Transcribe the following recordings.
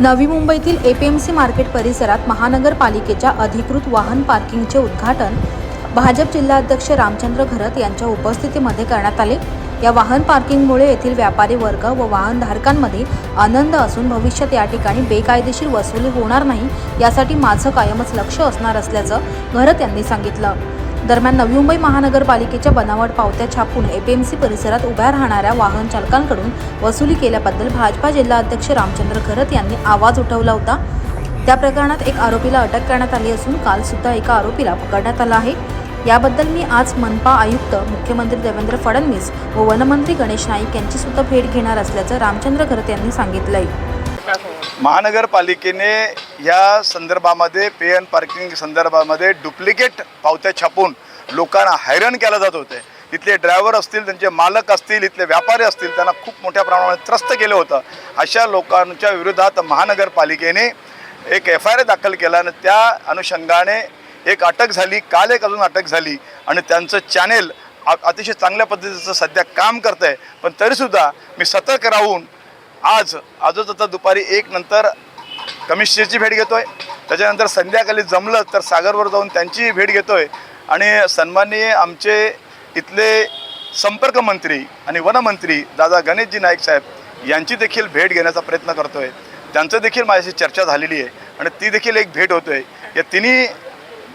नवी मुंबईतील APMC market परिसरात महानगरपालिकेच्या अधिकृत वाहन पार्किंगचे उद्घाटन भाजप जिल्हाध्यक्ष रामचंद्र घरत यांच्या उपस्थितीमध्ये करण्यात आले. या वाहन पार्किंगमुळे येथील व्यापारी वर्ग व वाहनधारकांमध्ये आनंद असून भविष्यात या ठिकाणी बेकायदेशीर वसुली होणार नाही यासाठी माझं कायमच लक्ष असणार असल्याचं घरत यांनी सांगितलं. दरम्यान नवी मुंबई महानगरपालिकेच्या बनावट पावत्या छापून एपीएमसी परिसरात उभ्या राहणाऱ्या वाहन चालकांकडून वसुली केल्याबद्दल भाजपा जिल्हा अध्यक्ष रामचंद्र खरत यांनी आवाज उठवला होता. त्या प्रकरणात एक आरोपीला अटक करण्यात आली असून काल सुद्धा एका आरोपीला पकडण्यात आला आहे. याबद्दल मी आज मनपा आयुक्त मुख्यमंत्री देवेंद्र फडणवीस व वनमंत्री गणेश नाईक यांची सुद्धा भेट घेणार असल्याचं रामचंद्र खरत यांनी सांगितलंय. महानगरपालिकेने या संदर्भामध्ये पे एन पार्किंग संदर्भामध्ये डुप्लिकेट पावत्या छापून लोकांना हैराण केलं जात होते. इथले ड्रायव्हर असतील त्यांचे मालक असतील इथले व्यापारी असतील त्यांना खूप मोठ्या प्रमाणात त्रस्त केलं होतं. अशा लोकांच्या विरोधात महानगरपालिकेने एक एफ आय आर दाखल केला आणि त्या अनुषंगाने एक अटक झाली काल एक अजून अटक झाली आणि त्यांचं चॅनेल अतिशय चांगल्या पद्धतीचं सध्या काम करतं आहे पण तरीसुद्धा मी सतर्क राहून आज आजच आता दुपारी एक नंतर कमिशनरची भेट घेतोय. त्याच्यानंतर संध्याकाळी जमलं तर सागरवर जाऊन त्यांचीही भेट घेतोय. आणि सन्माननीय आमचे इथले संपर्क मंत्री आणि वनमंत्री दादा गणेशजी नाईक साहेब यांची देखील भेट घेण्याचा प्रयत्न करतोय. त्यांचं देखील माझ्याशी चर्चा झालेली आहे आणि ती देखील एक भेट होतोय. या तिन्ही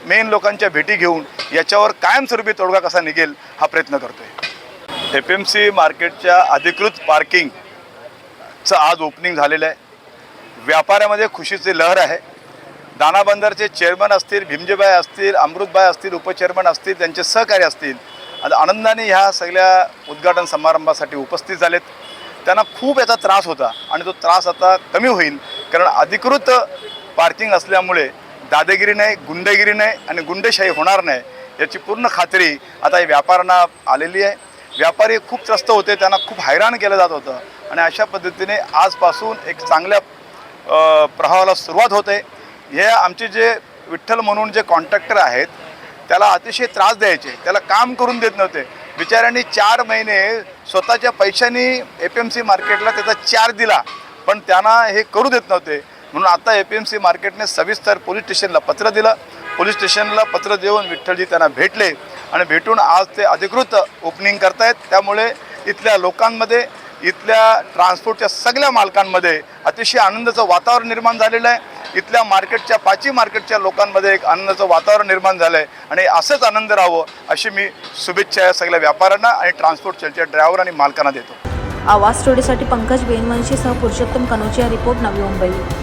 मेन लोकांच्या भेटी घेऊन याच्यावर कायमस्वरूपी तोडगा कसा निघेल हा प्रयत्न करतोय. एफ एम सी मार्केटच्या अधिकृत पार्किंग चं आज ओपनिंग झालेलं आहे. व्यापाऱ्यामध्ये खुशीची लहर आहे. दाना बंदरचे चेअरमन असतील भीमजीबाई असतील अमृतबाई असतील उपचेअरमन असतील त्यांचे सहकारी असतील आणि आनंदाने ह्या सगळ्या उद्घाटन समारंभासाठी उपस्थित झालेत. त्यांना खूप याचा त्रास होता आणि तो त्रास आता कमी होईल कारण अधिकृत पार्किंग असल्यामुळे दादागिरी नाही गुंडगिरी नाही आणि गुंडेशाही होणार नाही याची पूर्ण खात्री आता या व्यापाऱ्यांना आलेली आहे. व्यापारी खूप त्रस्त होते त्यांना खूप हैराण केलं जात होतं. आणि अशा पद्धतीने आजपासून एक चांगल्या प्रभावाला प्रवाहाला सुरुवात होते. हे आमचे जे विठ्ठल म्हणून जे कॉन्ट्रॅक्टर आहेत त्याला अतिशय त्रास द्यायचे. त्याला काम करून देत नव्हते. बिचाऱ्यांनी चार महिने स्वतःच्या पैशांनी ए पी एम सी मार्केटला त्याचा चार दिला. पण त्यांना हे करू देत नव्हते. म्हणून आता ए पी एम सी मार्केटने सविस्तर पोलीस स्टेशनला पत्र दिलं. पोलीस स्टेशनला पत्र देऊन विठ्ठलजी त्यांना भेटले. आणि भेटून आज ते अधिकृत ओपनिंग करतायत. त्यामुळे इथल्या लोकांमध्ये इथल्या ट्रान्सपोर्टच्या सगळ्या मालकांमध्ये अतिशय आनंदाचं वातावरण निर्माण झालेलं आहे. इथल्या मार्केटच्या पाची मार्केटच्या लोकांमध्ये एक आनंदाचं वातावरण निर्माण झालं आहे. आणि असंच आनंद राहावं अशी मी शुभेच्छा या सगळ्या व्यापाऱ्यांना आणि ट्रान्सपोर्टच्या ड्रायव्हर आणि मालकांना देतो. आवाज स्टुडिओसाठी पंकज बेनवंशीसह पुरुषोत्तम कनोजिया रिपोर्ट नवी मुंबई.